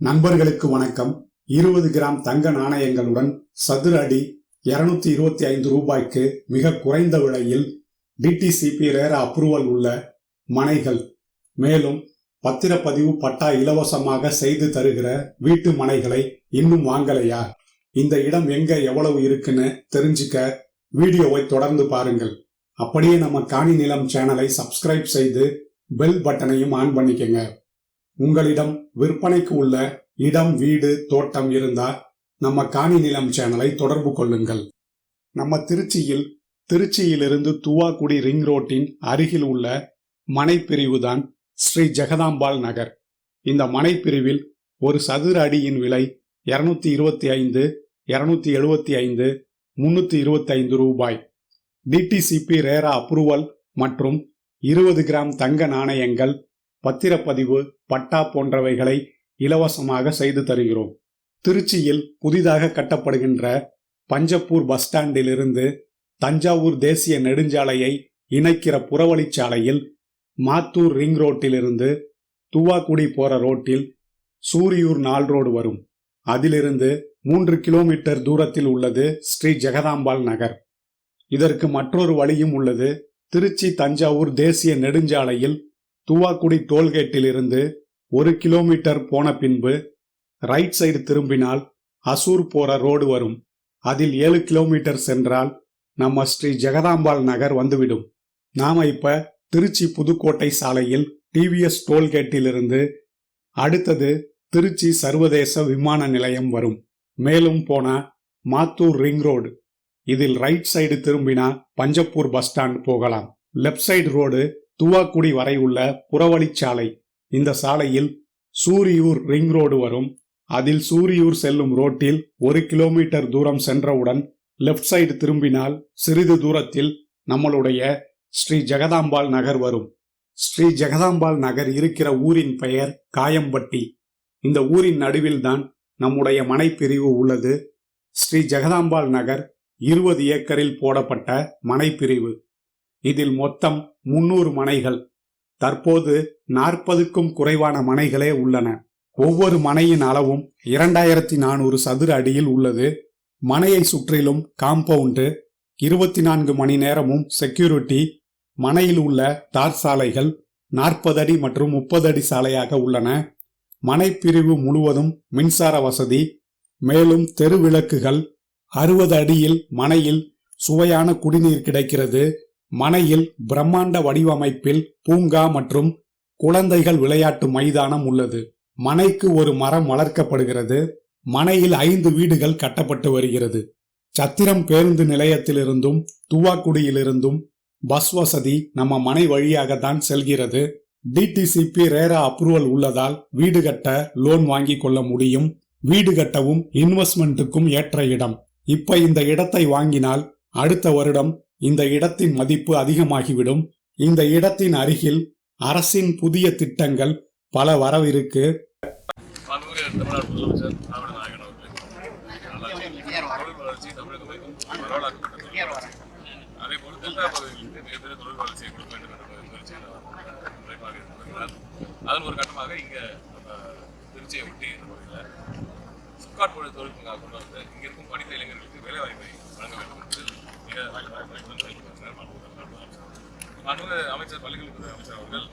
நண்பர்களுக்கு வணக்கம். இருபது கிராம் தங்க நாணயங்களுடன் சதுர அடி இருநூத்தி இருபத்தி ஐந்து ரூபாய்க்கு மிக குறைந்த விலையில் டிடிசிபி ரேர அப்ரூவல் உள்ள மனைகள். மேலும் பத்திரப்பதிவு பட்டா இலவசமாக செய்து தருகிற வீட்டு மனைகளை இன்னும் வாங்கலையா? இந்த இடம் எங்க எவ்வளவு இருக்குன்னு தெரிஞ்சுக்க வீடியோவை தொடர்ந்து பாருங்கள். அப்படியே நம்ம காணி நிலம் சேனலை சப்ஸ்கிரைப் செய்து பெல் பட்டனையும் ஆன் பண்ணிக்கங்க. உங்களிடம் விற்பனைக்கு உள்ள இடம் வீடு தோட்டம் இருந்தா நம்ம காணி நிலம் சேனலை தொடர்பு கொள்ளுங்கள். நம்ம திருச்சியில் திருச்சியிலிருந்து துவாக்குடி ரிங் ரோட்டின் அருகில் உள்ள மனைப்பிரிவுதான் ஸ்ரீ ஜெகதாம்பாள் நகர். இந்த மனைப்பிரிவில் ஒரு சதுர அடியின் விலை இருநூத்தி இருபத்தி ஐந்து இருநூத்தி எழுபத்தி ஐந்து முன்னூத்தி இருபத்தி ஐந்து ரூபாய். டிடிசிபி ரேரா அப்ரூவல் மற்றும் இருபது கிராம் தங்க நாணயங்கள் பத்திரப்பதிவு பட்டா போன்றவைகளை இலவசமாக செய்து தருகிறோம். திருச்சியில் புதிதாக கட்டப்படுகின்ற பஞ்சப்பூர் பஸ் ஸ்டாண்டிலிருந்து தஞ்சாவூர் தேசிய நெடுஞ்சாலையை இணைக்கிற புறவழிச்சாலையில் மாத்தூர் ரிங் ரோட்டிலிருந்து துவாக்குடி போற ரோட்டில் சூரியூர் நாள் ரோடு வரும். அதிலிருந்து மூன்று கிலோமீட்டர் தூரத்தில் உள்ளது ஸ்ரீ ஜெகதாம்பாள் நகர். இதற்கு மற்றொரு வழியும் உள்ளது திருச்சி தஞ்சாவூர் தேசிய நெடுஞ்சாலையில் துவாக்குடி டோல்கேட்டில் இருந்து ஒரு கிலோமீட்டர் போன பின்பு ரைட் சைடு திரும்பினால் அசூர் போற ரோடு வரும். அதில் ஏழு கிலோமீட்டர் சென்றால் நம்ம ஸ்ரீ ஜெகதாம்பாள் நகர் வந்துவிடும். நாம இப்ப திருச்சி புதுக்கோட்டை சாலையில் டிவிஎஸ் டோல்கேட்டில் இருந்து அடுத்தது திருச்சி சர்வதேச விமான நிலையம் வரும். மேலும் போனா மாத்தூர் ரிங் ரோடு. இதில் ரைட் சைடு திரும்பினா பஞ்சப்பூர் பஸ் ஸ்டாண்ட் போகலாம். லெஃப்ட் சைடு ரோடு துவாக்குடி வரை உள்ள புறவழிச்சாலை இந்த சாலையில் சூரியூர் ரிங் ரோடு வரும். அதில் சூரியூர் செல்லும் ரோட்டில் ஒரு கிலோமீட்டர் தூரம் சென்றவுடன் லெஃப்ட் சைடு திரும்பினால் சிறிது தூரத்தில் நம்மளுடைய ஸ்ரீ ஜெகதாம்பாள் நகர் வரும். ஸ்ரீ ஜெகதாம்பாள் நகர் இருக்கிற ஊரின் பெயர் காயம்பட்டி. இந்த ஊரின் நடுவில்தான் நம்முடைய மனைப்பிரிவு உள்ளது. ஸ்ரீ ஜெகதாம்பாள் நகர் இருபது ஏக்கரில் போடப்பட்ட மனைப்பிரிவு. இதில் மொத்தம் முன்னூறு மனைகள். தற்போது நாற்பதுக்கும் குறைவான மனைகளே உள்ளன. ஒவ்வொரு மனையின் அளவும் இரண்டாயிரத்தி நானூறு சதுர அடியில் உள்ளது. மனையை சுற்றிலும் காம்பவுண்டு இருபத்தி நான்கு மணி நேரமும் செக்யூரிட்டி மனையில் உள்ள தார் சாலைகள் நாற்பது அடி மற்றும் முப்பது அடி சாலையாக உள்ளன. மனைப்பிரிவு முழுவதும் மின்சார வசதி மேலும் தெரு விளக்குகள் அறுபது அடியில் மனையில் சுவையான குடிநீர் கிடைக்கிறது. மனையில் பிரம்மாண்ட வடிவமைப்பில் பூங்கா மற்றும் குழந்தைகள் விளையாட்டு மைதானம் உள்ளது. மனைக்கு ஒரு மரம் வளர்க்கப்படுகிறது. மனையில் ஐந்து வீடுகள் கட்டப்பட்டு வருகிறது. சத்திரம் பேருந்து நிலையத்திலிருந்தும் துவாக்குடியிலிருந்தும் பஸ் வசதி நம்ம மனை வழியாகத்தான் செல்கிறது. டிடிசிபி ரேரா அப்ரூவல் உள்ளதால் வீடு கட்ட லோன் வாங்கி கொள்ள முடியும். வீடு கட்டவும் இன்வெஸ்ட்மெண்ட்டுக்கும் ஏற்ற இடம். இப்ப இந்த இடத்தை வாங்கினால் அடுத்த வருடம் இந்த இடத்தின் மதிப்பு அதிகமாகிவிடும். இந்த இடத்தின் அருகில் அரசின் புதிய திட்டங்கள் பல வரவிருக்கு. அதே போல டெல்டா பகுதிகளுக்கு தொழில் வளர்ச்சியை கொடுக்க வேண்டும் என்ற அதன் ஒரு கட்டமாக இங்கே திருச்சியை ஒட்டி இந்த பகுதியில் தொழில் கொண்டு வந்து இங்கே இருக்கும் படித்த அமைச்சர் பள்ளிக்கல்வித்துறை அமைச்சர் அவர்கள்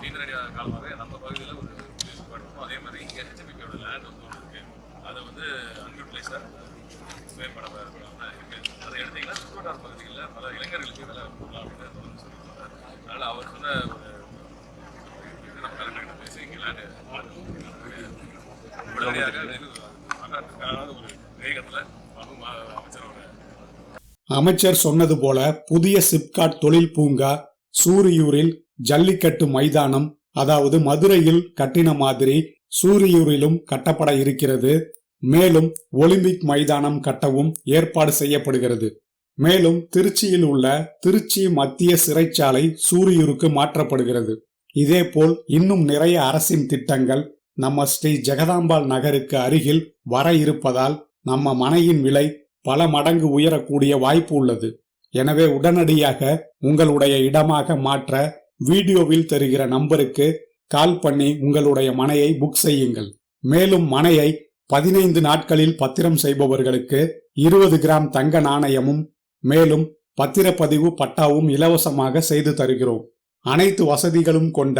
நீண்ட காலமாக நம்ம பகுதியில் ஒரு யூஸ் சிப்காட் அதே மாதிரி இங்கே ஹெச்எபியோட லேண்ட் வந்து ஒன்று இருக்குது அதை வந்து அன்யூட்டிலைஸாக மேம்பட இருக்குது அதை எடுத்தீங்கன்னா சுற்றுவட்டார பகுதிகளில் பல இளைஞர்களுக்கு வேலை கொடுக்கலாம் அப்படின்னு தொடர்ந்து சொல்லியிருந்தார் அதனால் அவர் சொன்ன ஒரு இது நம்ம கலெக்டர்கிட்ட பேசி இங்கே லேண்டு உடனடியாக வெகு ஒரு வேகத்தில் அமைச்சரோட அமைச்சர் சொன்னது போல புதிய சிப்காட் தொழில் பூங்கா சூரியூரில் ஜல்லிக்கட்டு மைதானம் அதாவது மதுரையில் கட்டின மாதிரி சூரியூரிலும் கட்டப்பட இருக்கிறது. மேலும் ஒலிம்பிக் மைதானம் கட்டவும் ஏற்பாடு செய்யப்படுகிறது. மேலும் திருச்சியில் உள்ள திருச்சி மத்திய சிறைச்சாலை சூரியூருக்கு மாற்றப்படுகிறது. இதேபோல் இன்னும் நிறைய அரசின் திட்டங்கள் நம்ம ஸ்ரீ ஜெகதாம்பாள் நகருக்கு அருகில் வர இருப்பதால் நம்ம மனையின் விலை பல மடங்கு உயரக்கூடிய வாய்ப்பு உள்ளது. எனவே உடனடியாக உங்களுடைய இடமாக மாற்ற வீடியோவில் தெரிகிற நம்பருக்கு கால் பண்ணி உங்களுடைய மனையை புக் செய்யுங்கள். மேலும் மனையை பதினைந்து நாட்களில் பத்திரம் செய்பவர்களுக்கு இருபது கிராம் தங்க நாணயமும் மேலும் பத்திரப்பதிவு பட்டாவும் இலவசமாக செய்து தருகிறோம். அனைத்து வசதிகளும் கொண்ட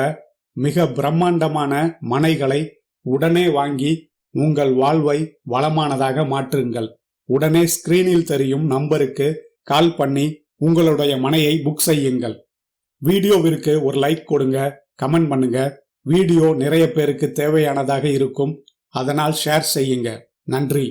மிக பிரம்மாண்டமான மனைகளை உடனே வாங்கி உங்கள் வாழ்வை வளமானதாக மாற்றுங்கள். உடனே ஸ்கிரீனில் தெரியும் நம்பருக்கு கால் பண்ணி உங்களுடைய மனையை புக் செய்யுங்கள். வீடியோவிற்கு ஒரு லைக் கொடுங்க கமெண்ட் பண்ணுங்க. வீடியோ நிறைய பேருக்கு தேவையானதாக இருக்கும். அதனால் ஷேர் செய்யுங்க. நன்றி.